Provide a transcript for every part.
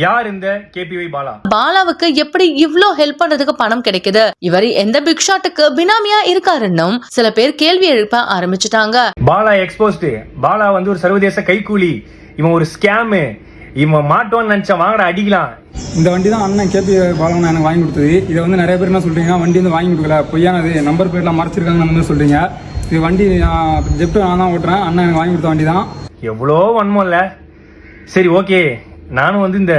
யார் இந்த கேபிஒய் பாலா? பாலாவுக்கு எப்படி இவ்ளோ ஹெல்ப் பண்றதுக்கு பணம் கிடைக்குது? இவர் எந்த பிக் ஷாட்டுக்கு பினாமியா இருக்காருன்னும் சில பேர் கேள்வி எழுப்ப ஆரம்பிச்சுட்டாங்க. பாலா எக்ஸ்போஸ்டு பாலா வந்து ஒரு சர்வதேச கைக்கூலி இவன் ஒரு ஸ்கேமு இவன் மாட்டோன்னு நினைச்சா வாங்கடா அடிக்கலாம். இந்த வண்டி தான் அண்ணன் கேபி பாலகன் எனக்கு வாங்கி கொடுத்தது. இதை வந்து நிறைய பேர் என்ன சொல்றீங்க வண்டி வந்து வாங்கி கொடுக்கல. பொய்யானது நம்பர் பிளேட்லாம் மறைச்சிருக்காங்க அந்த மாதிரி சொல்றீங்க. இது வண்டி நான் ஜெப்ட் நான் தான் ஓட்டுறேன். அண்ணன் எனக்கு வாங்கி கொடுத்த வண்டி தான். எவ்வளோ வன்மம்ல சரி ஓகே நானும் வந்து இந்த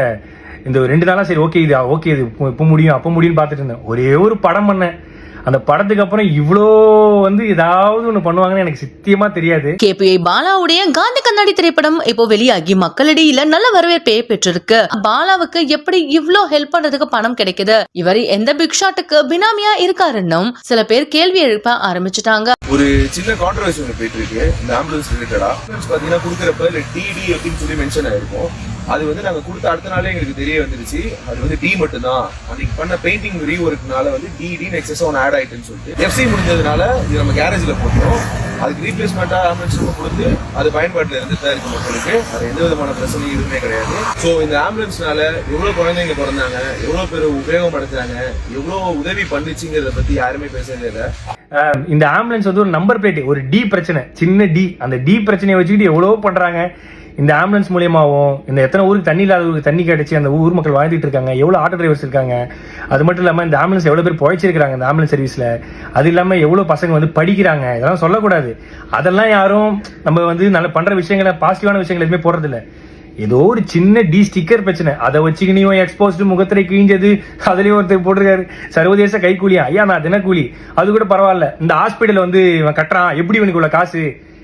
இந்த ஒரு ரெண்டு நாளா சரி ஓகே இது ஓகே இது இப்போ முடியும் அப்போ முடியும்னு பார்த்துட்டு இருந்தேன். ஒரே ஒரு படம் பண்ணேன். அந்த படத்துக்கு அப்புறம் இவ்வளோ வந்து ஏதாவது ஒன்று பண்ணுவாங்கன்னு எனக்கு சத்தியமா தெரியாது. கேபிஐ பாலாவுடைய காந்தி கண்ணாடி திரைப்படம் இப்போ வெளியாகி மக்களிடையில நல்ல வரவேற்பை பெற்றிருக்கு. பாலாவுக்கு எப்படி இவ்ளோ ஹெல்ப் பண்றதுக்கு பணம் கிடைக்குது? இவர் எந்த பிக் ஷாட்டுக்கு பினாமியா இருக்காருன்னும் சில பேர் கேள்வி எழுப்ப ஆரம்பிச்சுட்டாங்க. ஒரு சின்ன கான்ட்ரவர்சி போயிட்டு இருக்கு. இந்த ஆம்புலன்ஸ் ரிலேட்டடா ஆம்புலன்ஸ் பார்த்தீங்கன்னா கொடுக்குறப்ப டிடி அப்படின்னு சொல்லி மென்ஷன் ஆயிருக்கும். அது வந்து நாங்கள் கொடுத்த அடுத்த நாளே எங்களுக்கு தெரிய வந்துருச்சு. அது வந்து டி மட்டும்தான். அன்னைக்கு பண்ண பெயிண்டிங் ரீஒர்க்னால வந்து டிடி நெக்ஸஸ் ஒன் ஆட் ஆயிட்டுன்னு சொல்லிட்டு. எஃப்சி முடிஞ்சதுனால இது நம்ம கேரேஜில் போட்டோம் அதுக்கு ரீப்ளேஸ்மெண்ட்டாக ஆம்புலன்ஸ் நம்ம கொடுத்து அது பயன்பாட்டில் இருந்துட்டு தான் இருக்கு மக்களுக்கு. அது எந்த விதமான பிரச்சனையும் எதுவுமே கிடையாது. ஸோ இந்த ஆம்புலன்ஸ்னால எவ்வளோ குழந்தைங்க பிறந்தாங்க எவ்வளோ பேர் உபயோகப்படுத்துறாங்க எவ்வளோ உதவி பண்ணுச்சுங்கிறத பற்றி யாருமே பேசவே இல்லை. இந்த ஆம்புலன்ஸ் வந்து ஒரு நம்பர் பிளேட் ஒரு டி பிரச்சனை. சின்ன டி அந்த டி பிரச்சனையை வச்சுக்கிட்டு எவ்வளோ பண்றாங்க. இந்த ஆம்புலன்ஸ் மூலியமாகவும் இந்த எத்தனை ஊருக்கு தண்ணி இல்லாத ஊருக்கு தண்ணி கிடைச்சி அந்த ஊர் மக்கள் வாழ்ந்துட்டு இருக்காங்க எவ்வளோ ஆட்டோ டிரைவர்ஸ் இருக்காங்க அது மட்டும் இல்லாமல் இந்த ஆம்புலன்ஸ் எவ்வளோ பேர் பழைச்சிருக்காங்க இந்த ஆம்புலன்ஸ் சர்வீஸில் அது இல்லாமல் எவ்வளோ பசங்க வந்து படிக்கிறாங்க இதெல்லாம் சொல்லக்கூடாது. அதெல்லாம் யாரும் நம்ம வந்து நல்ல பண்ணுற விஷயங்களை பாசிட்டிவான விஷயங்கள் எதுவுமே போடுறதில்ல. ஏதோ ஒரு சின்ன டி ஸ்டிக்கர் பிரச்சனை. அதை வச்சுக்கினியும் எக்ஸ்போஸ்டு முகத்திரை கிழிஞ்சது அதுலயும் ஒருத்தர் போட்டிருக்காரு. சர்வதேச கைக்கூலியா ஐயா நான் தினக்கூலி. அது கூட பரவாயில்ல. இந்த ஹாஸ்பிட்டல் வந்து இவன் கட்டுறான். எப்படி இவனுக்கு உள்ள காசு?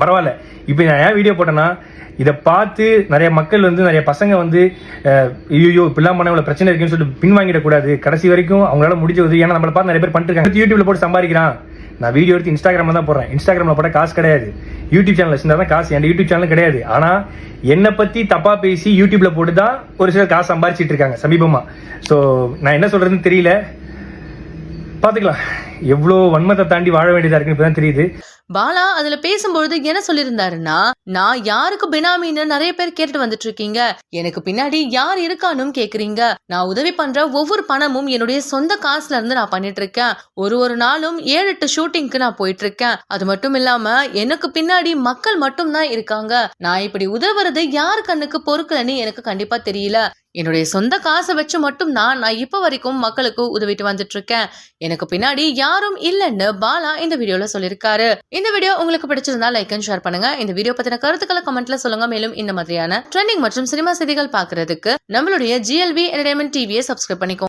பரவாயில்ல. இப்போ நான் ஏன் வீடியோ போட்டேன்னா இதை பார்த்து நிறைய மக்கள் வந்து நிறைய பசங்க வந்து ஐயோ இப்படிலாம் பண்ண இவ்வளோ பிரச்சனை இருக்குன்னு சொல்லிட்டு பின்வாங்கிடக்கூடாது கடைசி வரைக்கும் அவங்களால முடிஞ்ச உதவி ஏன்னா நம்மளை பார்த்து நிறைய பேர் பண்ணிட்டு இருக்காங்க யூடியூப்ல போட்டு சம்பாதிக்கிறான். நான் வீடியோ எடுத்து இன்ஸ்டாகிராம்ல தான் போடுறேன். இன்ஸ்டாகிராம்ல போட காசு கிடையாது. யூடியூப் சேனல் வச்சிருந்தா தான் காசு. என் யூடியூப் சேனல் கிடையாது. ஆனா என்னை பத்தி தப்பா பேசி யூடியூப்ல போட்டு தான் ஒரு சிலர் காசு சம்பாரிச்சிட்டு இருக்காங்க சமீபமா. ஸோ நான் என்ன சொல்றதுன்னு தெரியல. பார்த்துக்கலாம். எவ்வளோ வன்மத்தை தாண்டி வாழ வேண்டியதா இருக்குன்னு இப்பதான் தெரியுது. பாலா அதுல பேசும்பொழுது என்ன சொல்லியிருந்தாருன்னா நான் யாருக்கு பினாமின்னு நிறைய பேர் கேட்டுட்டு வந்துட்டு இருக்கீங்க எனக்கு பின்னாடி யார் இருக்கானும் கேக்குறீங்க. நான் உதவி பண்ற ஒவ்வொரு பணமும் என்னுடைய சொந்த காசுல இருந்து நான் பண்ணிட்டு இருக்கேன் ஒரு ஒரு நாளும் ஏழு எட்டு ஷூட்டிங்க்கு நான் போயிட்டு இருக்கேன் அது மட்டும் இல்லாம எனக்கு பின்னாடி மக்கள் மட்டும் தான் இருக்காங்க. நான் இப்படி உதவுறது யார் கண்ணுக்கு பொறுக்கலன்னு எனக்கு கண்டிப்பா தெரியல. என்னுடைய சொந்த காசை வச்சு மட்டும் தான் நான் இப்ப வரைக்கும் மக்களுக்கு உதவிட்டு வந்துட்டு இருக்கேன் எனக்கு பின்னாடி யாரும் இல்லைன்னு பாலா இந்த வீடியோல சொல்லியிருக்காரு. இந்த வீடியோ உங்களுக்கு பிடிச்சிருந்தா லைக் அண்ட் ஷேர் பண்ணுங்க. இந்த வீடியோ பத்தின கருத்துக்களை கமெண்ட்ல சொல்லுங்க. மேலும் இந்த மாதிரியான ட்ரெண்டிங் மற்றும் சினிமா செய்திகள் பாக்குறதுக்கு நம்மளுடைய ஜிஎல்வி என்டர்டைன்மெண்ட் டிவியை சப்ஸ்கிரைப் பண்ணிக்கோங்க.